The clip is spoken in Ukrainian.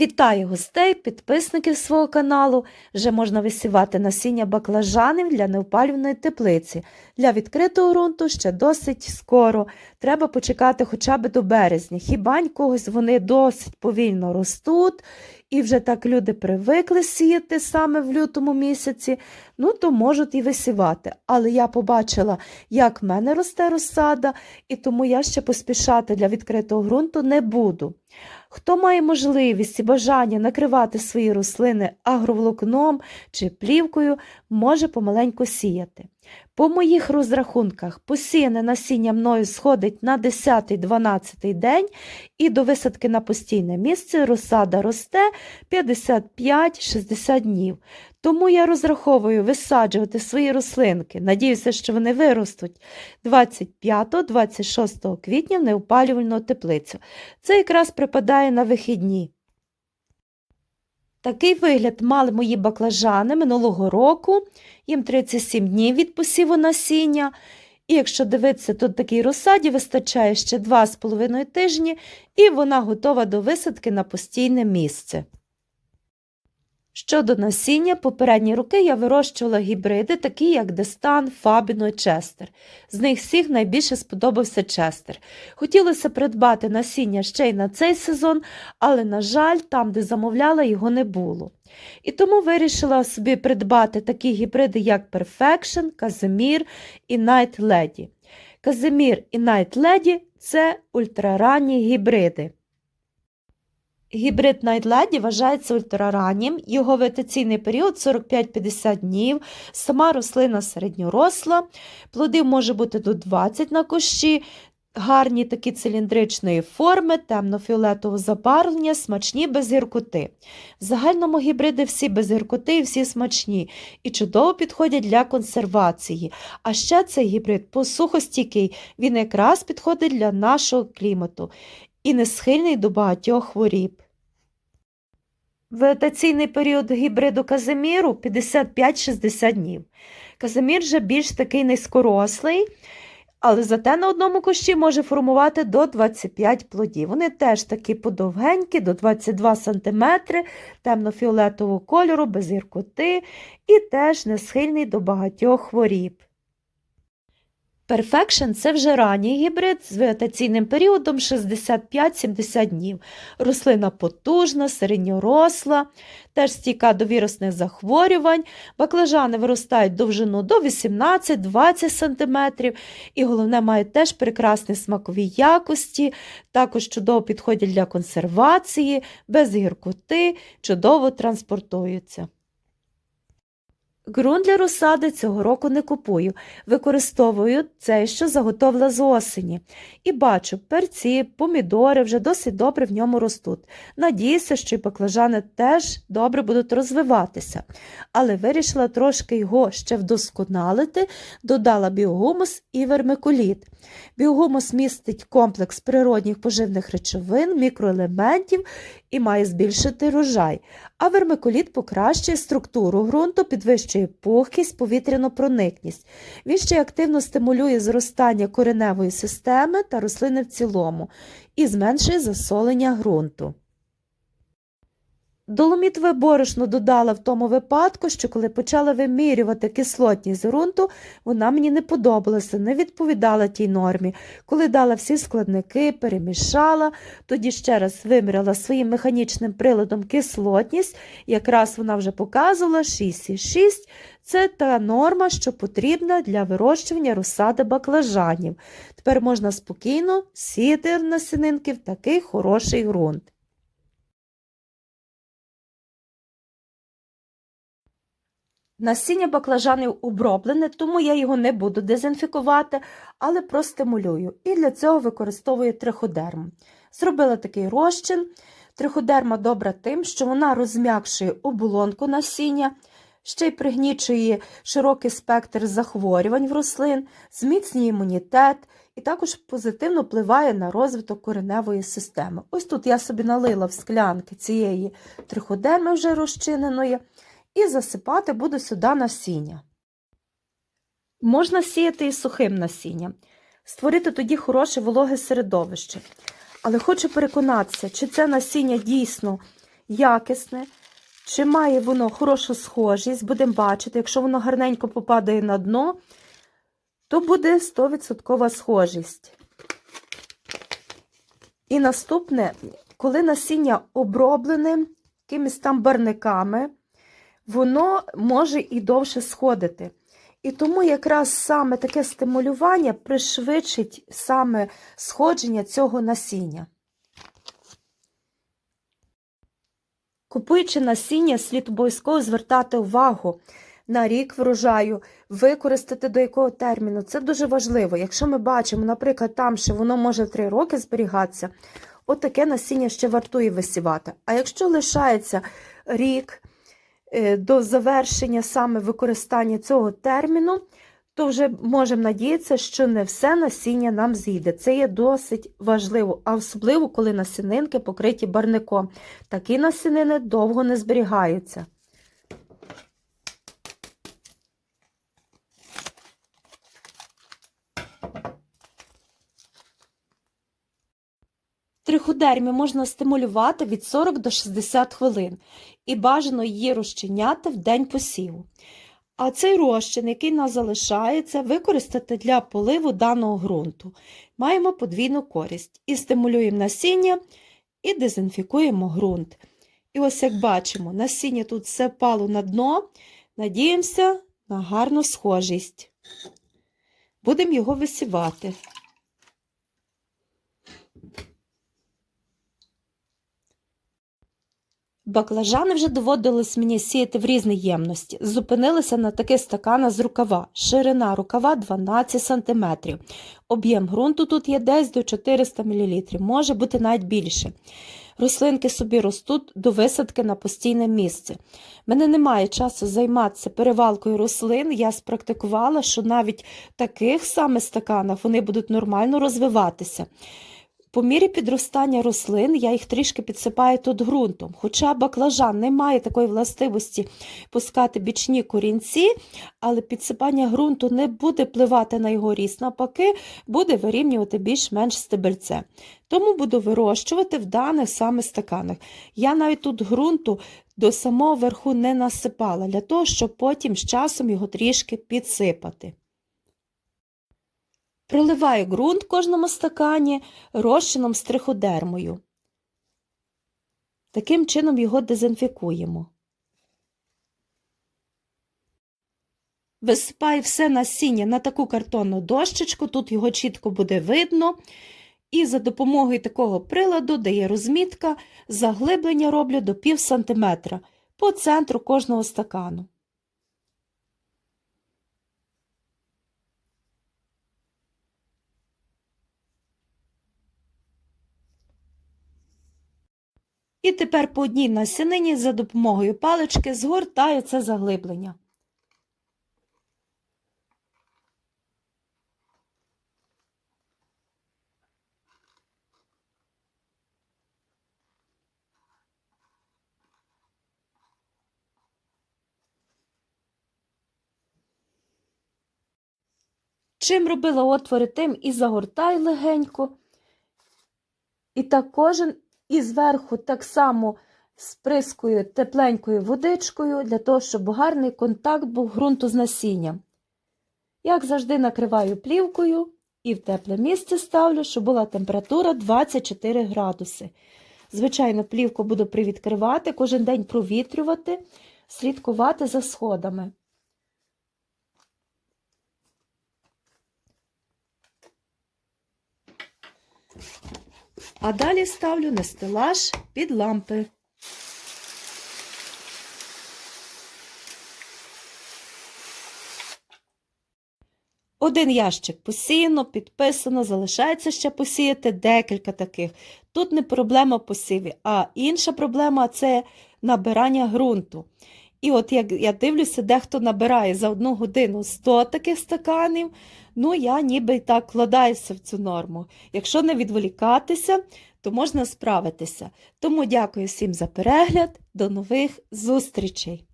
Вітаю гостей, підписників свого каналу. Вже можна висівати насіння баклажанів для неопалюваної теплиці. Для відкритого ґрунту ще досить скоро. Треба почекати хоча б до березня. Хіба когось вони досить повільно ростуть, і вже так люди привикли сіяти саме в лютому місяці, ну то можуть і висівати. Але я побачила, як в мене росте розсада, і тому я ще поспішати для відкритого ґрунту не буду. Хто має можливість і бажання накривати свої рослини агроволокном чи плівкою, може помаленьку сіяти. По моїх розрахунках, посіяне насіння мною сходить на 10-12 день, і до висадки на постійне місце розсада росте 55-60 днів. Тому я розраховую висаджувати свої рослинки. Надіюся, що вони виростуть 25-26 квітня в неопалювальну теплицю. Це якраз припадає на вихідні. Такий вигляд мали мої баклажани минулого року, їм 37 днів від посіву насіння. І якщо дивитися, тут такій розсаді вистачає ще 2,5 тижні, і вона готова до висадки на постійне місце. Щодо насіння, попередні роки я вирощувала гібриди, такі як Дестан, Фабіно і Честер. З них всіх найбільше сподобався Честер. Хотілося придбати насіння ще й на цей сезон, але, на жаль, там, де замовляла, його не було. І тому вирішила собі придбати такі гібриди, як Perfection, Казимір і Night Lady. Казимір і Night Lady – це ультраранні гібриди. Гібрид Night вважається ультрараннім, його вегетаційний період 45-50 днів, сама рослина середньоросла, плодів може бути до 20 на кущі, гарні такі циліндричної форми, темно-фіолетового забарвлення, смачні без гіркоти. В загальному гібриди всі без гіркоти і всі смачні і чудово підходять для консервації. А ще цей гібрид посухостійкий, він якраз підходить для нашого клімату і не схильний до багатьох хворіб. Вегетаційний період гібриду Казиміру 55-60 днів. Казимір же більш такий низькорослий, але зате на одному кущі може формувати до 25 плодів. Вони теж такі подовгенькі, до 22 см, темно-фіолетового кольору, без гіркоти і теж не схильний до багатьох хворіб. Perfection – це вже ранній гібрид з вегетаційним періодом 65-70 днів. Рослина потужна, середньоросла, теж стійка до вірусних захворювань. Баклажани виростають довжину до 18-20 см. І головне, мають теж прекрасні смакові якості, також чудово підходять для консервації, без гіркоти, чудово транспортуються. Ґрунт для розсади цього року не купую, використовую цей, що заготовила з осені. І бачу, перці, помідори вже досить добре в ньому ростуть. Надіюся, що і баклажани теж добре будуть розвиватися. Але вирішила трошки його ще вдосконалити, додала біогумус і вермикуліт. Біогумус містить комплекс природних поживних речовин, мікроелементів і має збільшити рожай, а вермикуліт покращує структуру ґрунту, підвищує пухкість, повітряну проникність. Він ще активно стимулює зростання кореневої системи та рослини в цілому і зменшує засолення ґрунту. Доломітове борошно додала в тому випадку, що коли почала вимірювати кислотність ґрунту, вона мені не подобалася, не відповідала тій нормі. Коли дала всі складники, перемішала, тоді ще раз виміряла своїм механічним приладом кислотність, якраз вона вже показувала 6,6. Це та норма, що потрібна для вирощування розсади баклажанів. Тепер можна спокійно сіяти насінинки в такий хороший ґрунт. Насіння баклажанів оброблене, тому я його не буду дезінфікувати, але простимулюю. І для цього використовую триходерм. Зробила такий розчин. Триходерма добра тим, що вона розм'якшує оболонку насіння, ще й пригнічує широкий спектр захворювань в рослин, зміцнює імунітет і також позитивно впливає на розвиток кореневої системи. Ось тут я собі налила в склянки цієї триходерми вже розчиненої і засипати буду сюди насіння. Можна сіяти і сухим насінням, створити тоді хороше вологе середовище. Але хочу переконатися, чи це насіння дійсно якісне, чи має воно хорошу схожість, будемо бачити, якщо воно гарненько попадає на дно, то буде 100% схожість. І наступне, коли насіння оброблене якимись там барниками, воно може і довше сходити. І тому якраз саме таке стимулювання пришвидшить саме сходження цього насіння. Купуючи насіння, слід обов'язково звертати увагу на рік врожаю, використати до якого терміну. Це дуже важливо. Якщо ми бачимо, наприклад, там, що воно може 3 роки зберігатися, от насіння ще вартує висівати. А якщо лишається рік до завершення саме використання цього терміну, то вже можемо надіятися, що не все насіння нам зійде. Це є досить важливо, а особливо, коли насінинки покриті барником. Такі насінини довго не зберігаються. Триходермі можна стимулювати від 40 до 60 хвилин і бажано її розчиняти в день посіву. А цей розчин, який нас залишається, використати для поливу даного ґрунту. Маємо подвійну користь і стимулюємо насіння, і дезінфікуємо ґрунт. І ось як бачимо, насіння тут все пало на дно, надіємося на гарну схожість. Будемо його висівати. Баклажани вже доводилось мені сіяти в різні ємності. Зупинилися на таких стаканах з рукава. Ширина рукава 12 см. Об'єм ґрунту тут є десь до 400 мл, може бути навіть більше. Рослинки собі ростуть до висадки на постійне місце. Мене немає часу займатися перевалкою рослин. Я спрактикувала, що навіть в таких саме стаканах вони будуть нормально розвиватися. По мірі підростання рослин я їх трішки підсипаю тут ґрунтом. Хоча баклажан не має такої властивості пускати бічні корінці, але підсипання ґрунту не буде впливати на його ріст, навпаки, буде вирівнювати більш-менш стебельце. Тому буду вирощувати в даних саме стаканах. Я навіть тут ґрунту до самого верху не насипала, для того, щоб потім з часом його трішки підсипати. Проливаю ґрунт кожному стакані розчином з триходермою. Таким чином його дезінфікуємо. Висипаю все насіння на таку картонну дощечку, тут його чітко буде видно. І за допомогою такого приладу, де є розмітка, заглиблення роблю до пів сантиметра по центру кожного стакану. І тепер по одній насінині за допомогою палички згортаю це заглиблення. Чим робила отвори, тим і загортаю легенько. І так кожен і зверху так само сприскую тепленькою водичкою, для того, щоб гарний контакт був ґрунту з насінням. Як завжди, накриваю плівкою і в тепле місце ставлю, щоб була температура 24 градуси. Звичайно, плівку буду привідкривати, кожен день провітрювати, слідкувати за сходами. А далі ставлю на стелаж під лампи. Один ящик посіяно, підписано, залишається ще посіяти декілька таких. Тут не проблема посіві, а інша проблема це набирання ґрунту. І от як я дивлюся, дехто набирає за одну годину 100 таких стаканів, ну я ніби так вкладаюся в цю норму. Якщо не відволікатися, то можна справитися. Тому дякую всім за перегляд, до нових зустрічей!